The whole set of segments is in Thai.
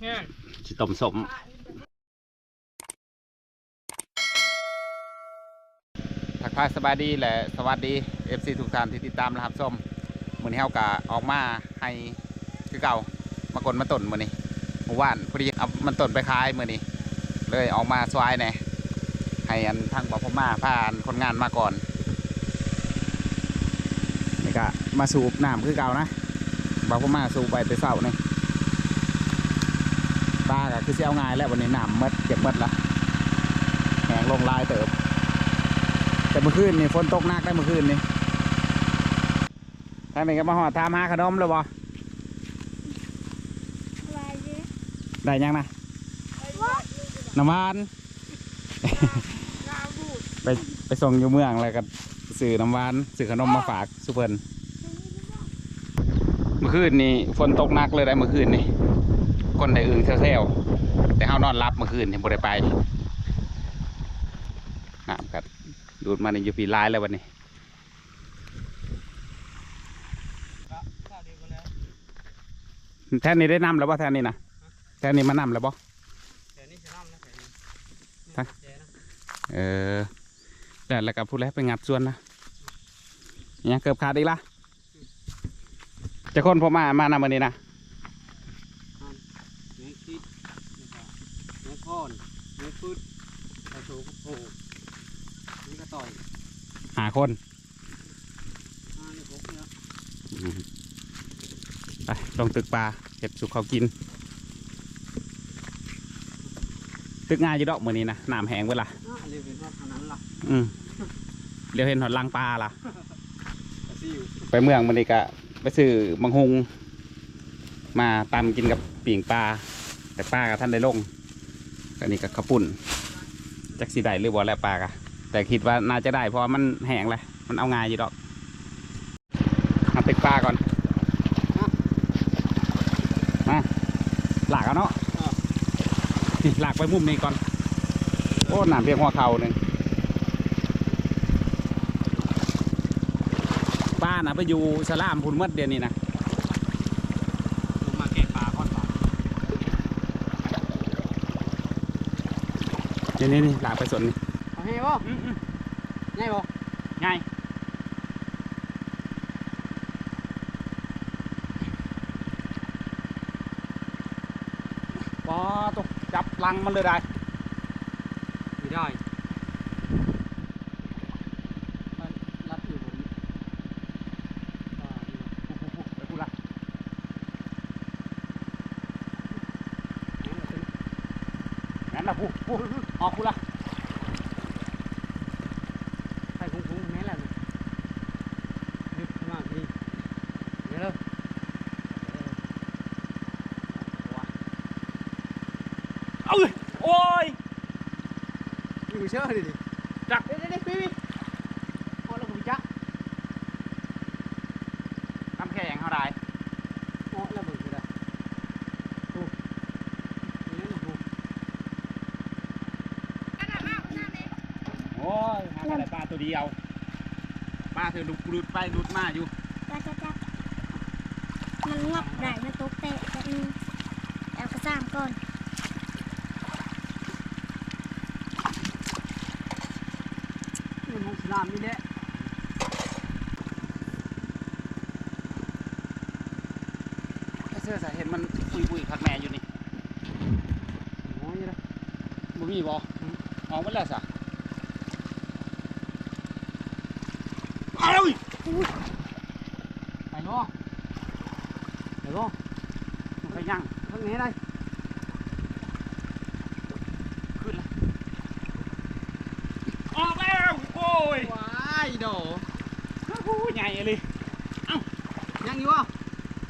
แห้งสิต้มสมทักทายสบายดีและสวัสดี FC ทุกท่านที่ติดตามนะครับส้มมื้อนี้เฮากะออกมาให้คือเก่ามากลมาต้นมื้อนี้เมื่อวานพอดีเอามันต้นไปขายมื้อนี้ เลยออกมาสวายแหน่ให้อันทางบพม่าพาอันคนงานมาก่อนนี่ก็มาสูบน้ำคือเก่านะบพม่าสูบไปแต่เช้านี่ ปลาก็คือสิเอาง่ายแล้ววันนี้น้ำหมดเก็บหมดละแหงลงลายเติบ แต่เมื่อคืนนี่ฝนตกหนักได้เมื่อคืนนี่ทางนี้ก็มาหอดทามหาขนมแล้วบ่วายดิได้ยังนะน้ำหวานน้ำบูดไปไปส่งอยู่เมืองแล้วก็ซื้อน้ำหวานซื้อขนมมาฝากสุเพิ่นเมื่อคืนนี่ฝนตกหนักเลยได้เมื่อคืนนี่ คนได้อึ่งเซลๆแต่เฮานอนรับเมื่อคืนนี่บ่ได้ไปน้ำกัดดูดมาในอยู่ปีลายแล้ววันนี้ข้าวเดียวกันแล้วแท่นนี้ได้นำแล้วบ่แท่นนี้นะแท่นนี้มานำแล้วบ่แต่นี่จะน้ำนะแต่นี่ฮะแจนะเออแล้วแล้วก็พูดแล้วไปงัดส่วนนะยังเกือบขาดอีกละจะคนพอมา มานำวันนี้นะ แมงคิดแล้วก็แมงพอน แมงพืชกระโถกระโถนี่กระต่อยหาคนห้านี่หกเนี่ยอืมไปลงตึกปลาเห็ดสุกเขากิน ตึกง่ายอยู่ดอกมือนี้นะน้ำแห้งเวลาอ่าเรียกเป็นว่าขนาดนั้นล่ะอืมเดี๋ยวเห็นหอดลังปลาล่ะ กระซิวไปเมืองมันนี่ก็ไปซื้อมังหุง มาตำกินกับปีงปลาแต่ปลากับท่านได้ลง ก็นี่ก็ข้าวปุ่นจักสีได้หรือบ่แล้วปลากะแต่คิดว่าน่าจะได้เพราะมันแห้งเลยมันเอาง่ายอยู่ดอกเอาตึกปลาก่อนมาหลากเอาเนาะหลากไปมุมนี้ก่อนโอ้หนามเพียงหัวเข่าหนึ่งป้าน่ะไปอยู่สลามพุ่นเมดเดียวนี้นะ ลงมาแกะปลาก้อนปลา เดี๋ยวนี้นี่หลากไปสวนนี่เอาให้บ่ง่ายบ่ง่ายว้าตกจับลังมันเลยได้ ไม่ได้มันรัดอยู่บนปลานี่นะ ไปพูดละ งั้นเราเป็น งั้นละพูดพูดออกพูดละ ใส่คุ้งๆแม่แหละนะนึกมากดีเดี๋ยวเด้อ เอ้ยโอ้ยอยู่เชื่อดิดิจักเดี๋ยวเดี๋ยวพี่พี่เอาแล้วผมจักน้ำแข็งเท่าไรเอาแล้วผมจะได้ถูกนี่นะถูกโอ้ยหาแต่ปลาตัวเดียวปลาเธอลุกลุดไปลุดมาอยู่ปลาจะจับมันงอกได้มันตกเตะแต่อืมเอากระซ้ำก่อน นี่มันสลามนี่แหละเสื้อสาเห็นมันปุยปุยๆคักแม่อยู่นี่โอ้ยนะบ่มีบ่ออกมาแล้วสะเอ้ย ไปบ่ไปบ่ มันไปยัง ทางนี้ได้ ขึ้นละออกแล้วโอ้ย ว้ายโดโอ้โหใหญ่เลยยังอยู่อะ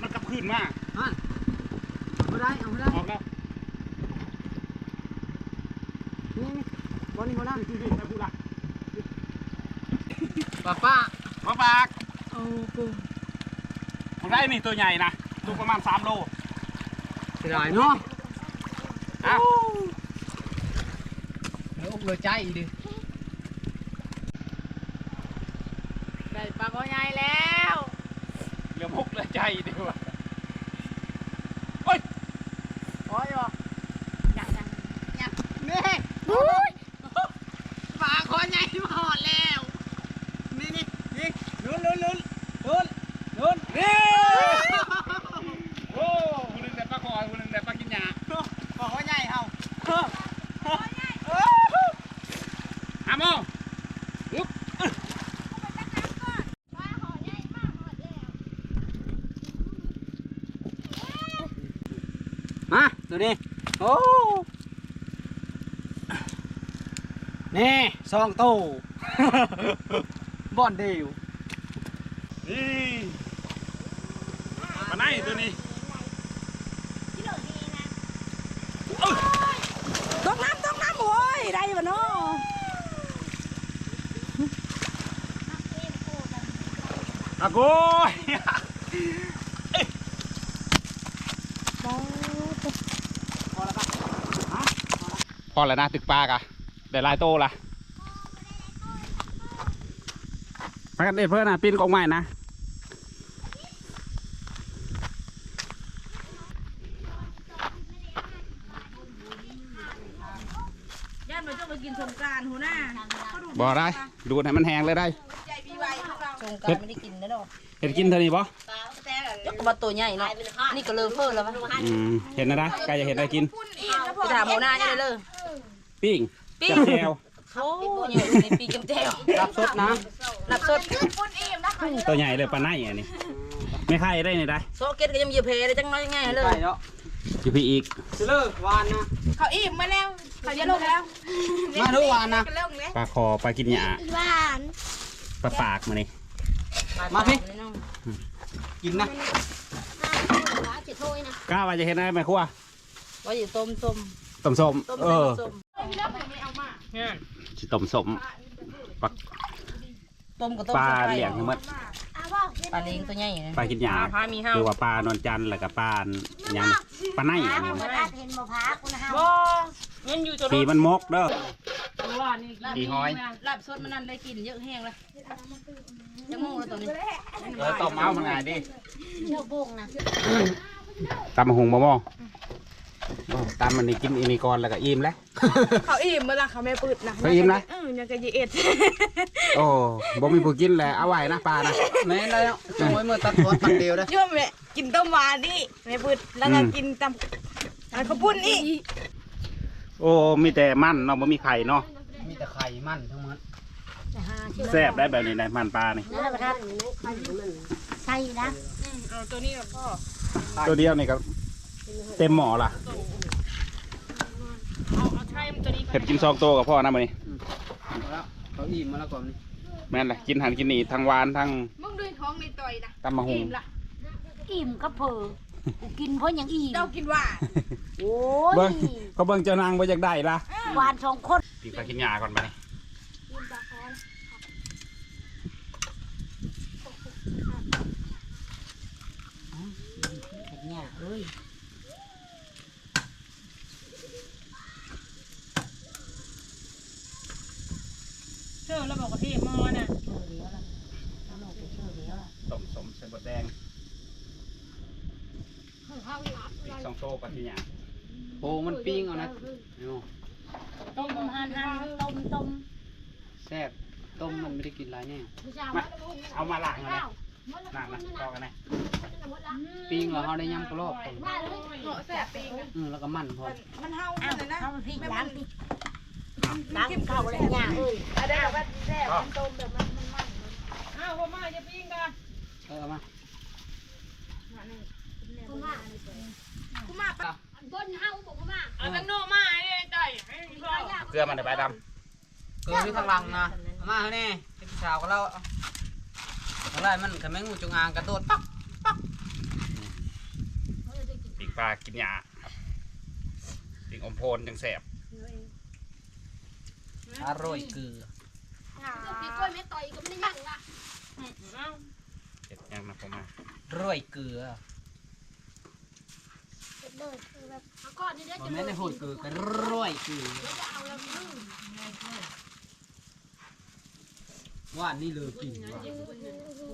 มันกลับขึ้นมาฮะเอาไม่ได้เอาไม่ได้ออกแล้วนี่นี่บอลนี่บอลนั่นขึ้นไปพูดละป้าป้ามาปากโอ้กูของได้นี่ตัวใหญ่นะตัวประมาณ3โลเสียดายเนาะอะเหลืออกเหลือใจดิ ได้ปลาก็ใหญ่แล้วเหลือมุกเหลือใจเดียวอะโอ้ยอยออกอยากยังยังนี่ อุ้ย ปลาคอใหญ่มาหอดแล้ว นี่นี่นี่ลุ้นลุ้นลุ้นลุ้นลุ้นนี่ โอ้คุณนึงแต่ปลาคอยคุณนึงแต่ปลากินหยา ปลาคอใหญ่เฮา อาโม มาตัว นี้โอ้นี่ซองโต บอนเดียวนี่ปลาไหนตัวนี้ตกน้ำตกน้ำโอ้ยได้บ่เนาะอาโกย พอแล้วนะตึกปลากะได้หลายโตละไปกันเด้เพื่อนนะปีนกองไม้นะย่านมันจะมากินสงกรารหัวหน้าบ่ได้ดูดให้มันแห้งเลยได้ใจปีไวของเราสงกรารไม่ได้กินนะดอกเห็นกินเท่านี้บ่ยกมาตัวใหญ่เนาะนี่ก็เลิกเพิ่มแล้ววะอืมเห็นนะนะใครจะเห็นอะไรกินไปถามหัวหน้าเนี่ยเลย ปิ้งปิ้ง จับแจวโอ้ยอยู่ในปีกำแจวรับสดนะนับสดตัวใหญ่เลยปลาไหนอันนี้ไม่ใครได้นี่ได้โซเก็ตก็ยังเหยียบเพเลยจังน้อยง่ายเลยไปเนาะอยู่พี่อีกจะเลิกวานนะเขาอิ่มมาแล้ว เขาจะลงแล้วมาทุกวานนะกันเลิกแล้วปลาคอปลากินหยาหวานปลาปากมานี่มาพี่ กินนะกล้าว่าจะเห็นอะไรไหมครัวว่าอยู่ต้มต้มต้มส้มต้มเออต้ม สิต้มส้มปลาต้มกับต้มปลาใส่เหลี่ยงทั้งหมดปลาเล้งตัวใหญ่นะปลากินหยาพามีห้าหรือว่าปลานอนจันทร์แล้วก็ปลาหยังปลาไหนอันนี้เห็นบ่พาคุณนะฮะบ่เงินอยู่ตัวปีมันมกเด้อว่านี่ปีหอยลาบสดมันนั่นได้กินเยอะแห้งแล้วจังมงแล้วตัวนี้เออต้มเอามันง่ายดิเนื้อบุ้งนะตำมะฮุงมะม่วง โอ้ตำมันนี่กินอีนี่ก่อนแล้วก็อิ่มแล้ว เขาอิ่มเมื่อไรเขาไม่ปืดนะเขาอิ่มนะเออยังกะยีเอ็ดโอ้บ่มีผู้กินแหละเอาไว้นะปลานะแม่ได้แล้วจงไว้เมื่อตัดทอดตัดเดียวได้ยั่วแม่กินต้มหวานนี่ไม่ปืดแล้วก็กินตำอะไรข้าวปุ้นนี่โอ้มีแต่มันเนาะบ่มีไข่เนาะมีแต่ไข่มันทั้งหมดแซ่บได้แบบนี้ได้มันปลานี่นั่นแหละประทัดใช่นะเอาตัวนี้กับพ่อตัวเดียวนี่ก็ เต็มหม้อละเอาเอาใช่ตัวนี้เห็ดกินซองโตกับพ่อนะมื้อนี้เอาแล้วเขาอิ่มมาแล้วก่อนนี่แม่นแหละกินหันกินนี่ทั้งหวานทั้งมึงดูท้องในต่อยนะตำมะฮุงอิ่มละอิ่มก็เพอกูกินเพราะอย่างอิ่มเจ้ากินหว่าโอ้เบิ่งยก็เบิ่งเจ้านางบ่อยากได้ละหวานสองคนกินปลากินหญ้าก่อนไปเนี่ยเอ้ย เชื่อแล้วบอกว่าเทมอน่ะต้มสมใส่บดแดงปีกซองโตปลากินหญ้าโอ้มันปิ้งเอานะเอาต้มหันหันต้มต้มแซ่บต้มมันไม่ได้กินไรเนี่ยมาเอามาล้างเลยล้างนะต่อกันนะปิ้งแล้วเขาได้ยำกระรอบก่อนเหาะแสบปีกอืมแล้วก็มันพอมันเฮาอ้าวเลยนะเข้ามาพี่ ล้างพี่ล้างเข้าเลยย่าเอ้ยอะไรแบบว่าแสบมันต้มแบบมันมันมันอ้าวพ่อมาจะปิ้งกันเออเอามากูมาปะต้นเฮาบอกว่าเอาตั้งโนมาไอ้ใจให้เกลือมันได้ใบดเกิดที่ทางหลังนะมาเฮ้ยนี่เป็นสาวก็เราอะไรมันขมิ้นงูจงอางกระโดดปักำปีกปลากินหญ้าปีกอมโพนจังแสบ อร่อยเกลือพี่กล้วยไม่ต่อยก็ไม่ได้ยังละเห็ดยังนะผมมาร่อยเกลือเลยคือแบบเอาก้อนนี้ได้บ่จะแม่นในโหดเกลือก็ร่อยเกลือว่านี่เลยกินว่ะ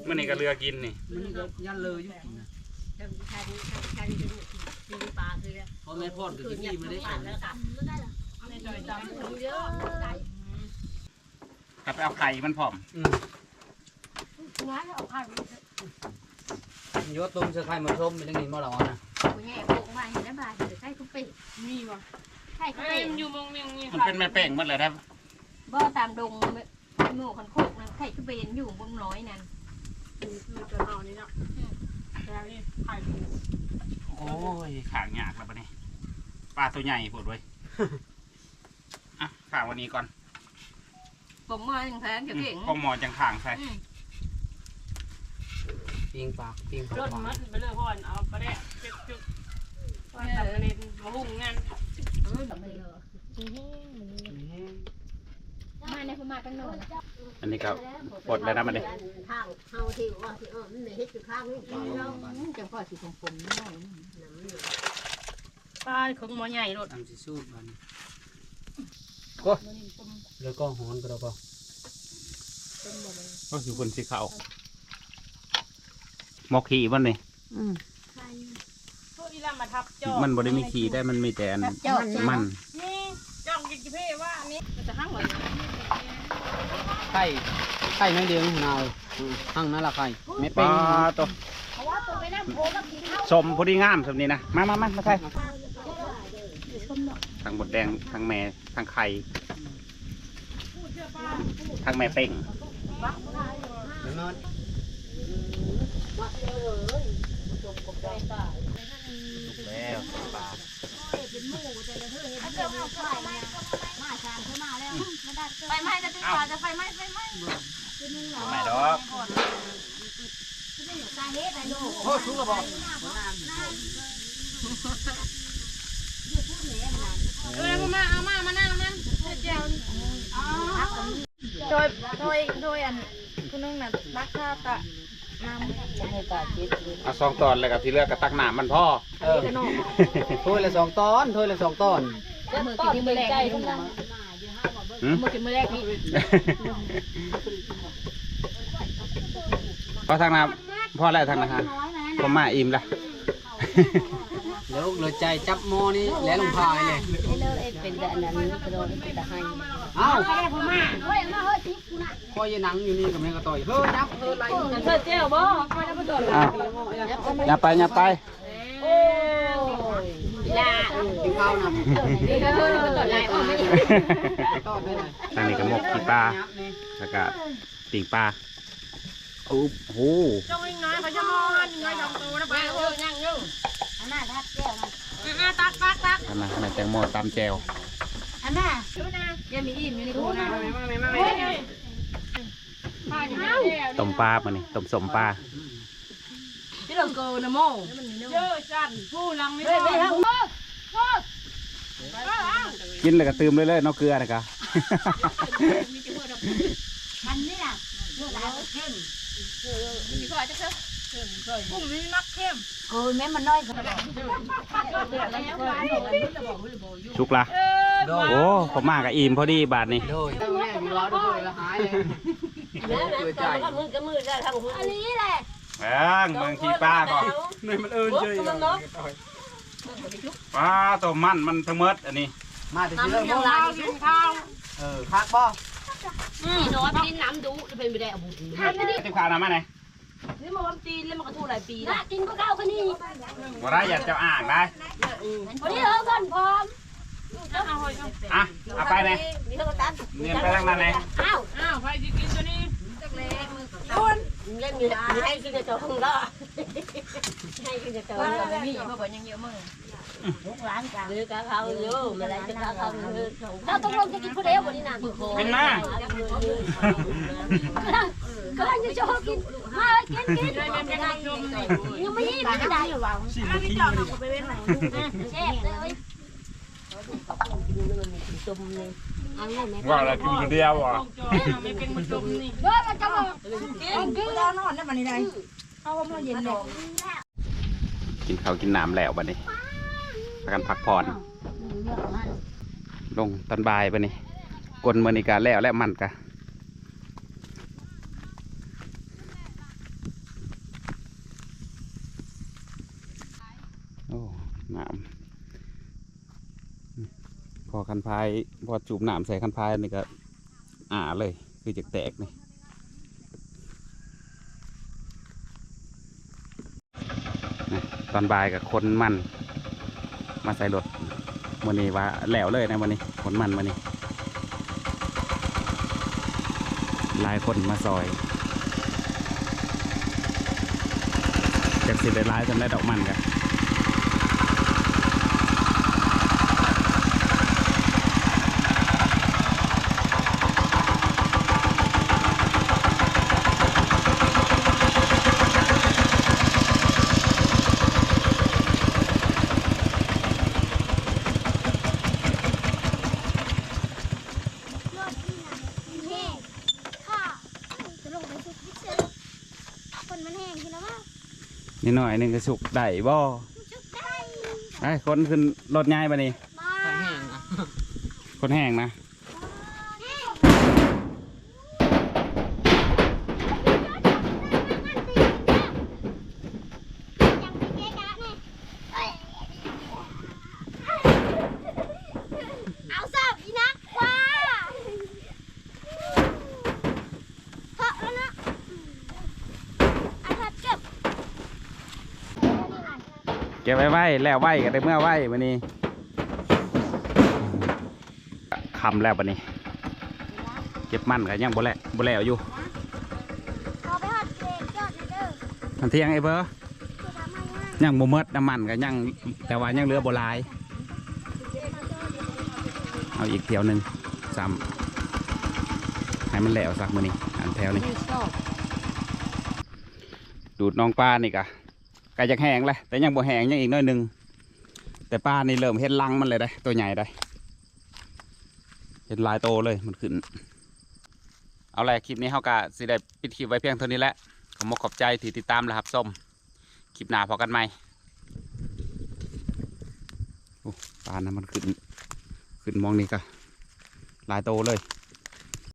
เมื่อนี้ก็เรือกินนี่มันนี่ก็ยันเลยอยู่กินนะปีปลาคือเพราะแม่พ่อนกับที่นี่ไม่ได้ผ่ากันนแล้วกับในจอยจำเยอะ กลับไปเอาไข่มันพร้อมอืมงั้นเอาผ่านโยต้มเสื้อไข่มาชมเป็นยังไงมาหรอนะกูแง่โปกมาเห็นได้บ่ายเดี๋ยวใส่กูเป็ดมีบ่ใส่กูเอ้เป็ยดอยู่มองเมียงนี่มันเป็นแม่เป้งหมดเลยครับบ่ตามดงหมู่คนโคกนั่นไข่กูเป็นอยู่บนน้อยนั่นคือตัวเอานี่เนาะแล้วนี่ไข่โอ้ยขางยากแล้วปะนี่ปลาตัวใหญ่ปวดเว้ยอะขางวันนี้ก่อน ผมมาอย่างแทนเดี๋ยวเก่งก็หมอจังขางใส่ปิงปากปิงรถปากมัดไปเลยพ่อนเอาไปได้เจ็บจุดว่าทำเล่นมาหุ่งงานมาในพม่าตั้งโน่นอันนี้ก็ปลดแล้วนะมันเลยข้างเฮาที่ว่าที่เออมันเฮ็ดอยู่ข้างนี้กินแล้วจังพ่อสิผมผมน้อยปลาของหมอใหญ่รถทำสิสูตรมัน ก็แล้วก็หอนก็แล้วก็ก็คือคนสีขาวหมอกขี่มันนี่พวกอีลามาทับจอมันบริมีขี่ได้มันมีแต่อันเจ้ามันนี่จ้องกินกิเพ่ว่านี่มันจะหั่งไว้ไข่ไข่นั่นเดียวหนาวหั่งนั่นละไข่ไม่ปเป็ลานตัวเพราะว่าตัวไปน้ำโพกับกินข้าวสมพอดีงามสมนี้นะมามามามาใส่ ทั้งบดแดงทั้งแม่ทั้งไข่ทั้งแม่เป้งเดี๋ยวนอนแล้วปลาไฟไหม้จะติดต่อจะไฟไหม้ไฟไหม้ไม่ดอกสาเหตุอะไรลูกโอ้ชุกระบอก เออ มาเอามามานั่งนั่งเจ้าโดยโดยโดยอันคุณนึงน่ะรักข้าตะน้ำเอาสองตอนเลยกับที่เลือกกระตักหนามมันพ่อเออถ้วยละสองตอนถ้วยละสองตอนมือกินมือแรกนี่หืมมือกินมือแรกนี่พอทางน้ำพอแล้วทางนะฮะผมมาอิ่มละ แล้วเลยใจจับหม้อนี่แล้วลงพายเลยเป็นแต่อันนั้นกระโดดเป็นแต่ให้เอ้าเฮ้ยมาเฮ้ยทิพย์กูน่ะคอยหนังอยู่นี่กับแม่กระต่อยเฮ้ยนับเฮ้ยไรเธอเจ้าบ่คอยจะมาโดนอ้าวอย่าไปอย่าไปลากินข้าวนะดีก็เธอเป็นตัวลายออกมาอีกตอนได้เลยทางนี้ก็หมกขี้ปลาแล้วก็ปิ่งปลา โอ้โหจ้องอีกน้อยเขาจะมองอันน้อยสองตัวนะไปเออนั่งอยู่อันน่ะทัดแก้วนะอ่าตักตักตักอันนะแม่แตงโมตำแจวอันน่ะยังมีอิ่มอยู่ในกูนะต้มปลามานี่ต้มสมปลาที่เราเกินนะโมเยอะจันผู้ลังนี่เฮ้ยไม่ทำมือกินเลยก็ตืมเลยเลยๆเนอกเกลือนะครับอันนี้น่ะเลือดแล้วเข้ม มีข้อจะเถอะกุ้งนี่มักเข้มโอ้ยแม่มันน้อยกว่าชุกละโดยโอ้ผมมากับอิ่มพอดีบาทนี่โดยแม่มีร้อยด้วยแล้วหายเลยเกลือใจแล้วก็มือกับมือได้ทั้งหุ่นอันนี้แหละเอิงเมืองขี้ปลาก่อนนี่มันเอิญเฉยปลาตัวมันมันทั้งหมดอันนี้ มาถึงเรื่องข้าวกินข้าวเออพักบ่ พี่น้อยไปดินน้ำดูจะเป็นไปได้อาบุญติบขาวน้ำมาไหนนี่มันวันตีนแล้วมันก็ทู่หลายปีน่านะกินก็ข้าวกันนี่ว่าได้อยากจะอ่างได้วันนี้เออก่อนพร้อมเอาหอยอะเอาไปไหนมีเท่ากันเนียนไปทางนั้นไหน อ้าว อ้าวใครจะกินตัวนี้ เล่นมีให้กินจะจองละให้กินจะจองก็มีเพราะว่ายังเยอะมึงลูกหลานกันหรือกะเขาเยอะมาได้จะกะเขาเยอเราต้องลงจะกินคนเดียววันนี้นะเป็นมาก็ยังจะกินมากินกินได้แม่เป็นคนชมนี่ยังไม่ยิ้มไม่ได้หรอวะอันนี้จอดเอาไปเว้นไหนแซ่บเลยจมเลยอันนี้แม่ ว่าอะไรกินคนเดียวอะจอดไม่เป็นคนชมนี่เฮ้ยมันจะมากินกินแล้วนอนได้มานี่ได้เอามาเย็นเลยกินข้าวกินน้ำแล้วบัดนี้พากันพักผ่อนลงตอนบ่ายบัดนี้กลนมือนิกาแล้วและมันกะโอ้ น้ำพอ คันพายพอจูบน้ำใส่คันพายนี่ก็อ่าเลย คือจะแตกนี่ตอนบ่ายกับคนมัน มาใส่รถวันนี้ว่าแหลวเลยนะวันนี้คนมันวันนี้หลายคนมาซอยจากสิได้ร้ายจนได้ดอกมันกัน รถที่ไหนแห้งค่ะจะลงไปสุกที่เชือคนมันแห้งกินแล้วว่า นิด หน่อยหนึงก็สุกได้บ่ชุกได้ไอ้ยคนขึ้นรถง่ายปะนี่บ้าแห้งอะคนแห้งนะ แห้งเอาสอบอีนักว่าเพาะแล้วนะอันถัดเก็บ เก็บไว้ไว้แล้วไว้ก็ได้เมื่อไว้วันนี้คำแล้ววันนี้ เก็บมันก็ยังบ่แล้วบ่แล้วอยู่เอาไปหอดเกรดยอดนะเด้อมันเที่ยงไอ้เบอร์คือทำให้ง่ายยังบ่หมดน้ำมันก็ยังแต่ว่ายังเหลือบ่หลาย เอาอีกแถวหนึ่งซ้ำให้มันแล้วสักมื้อนี้อันแถวนี้ดูดน้องปลานี่กะ กะยังแห้งเลยแต่ยังบ่แห้งยังอีกน้อยหนึงแต่ปลานี่เริ่มเห็นลังมันเลยได้ตัวใหญ่ได้เห็นลายโตเลยมันขึ้น เอาละคลิปนี้เขากะสิได้ปิดคลิปไว้เพียงเท่านี้แหละขอมขอบใจที่ติดตามและครับส้มคลิปหน้าพอกันไหมโอ้ปลานะมันขึ้น ขึ้นมองนี่กะหลายโตเลย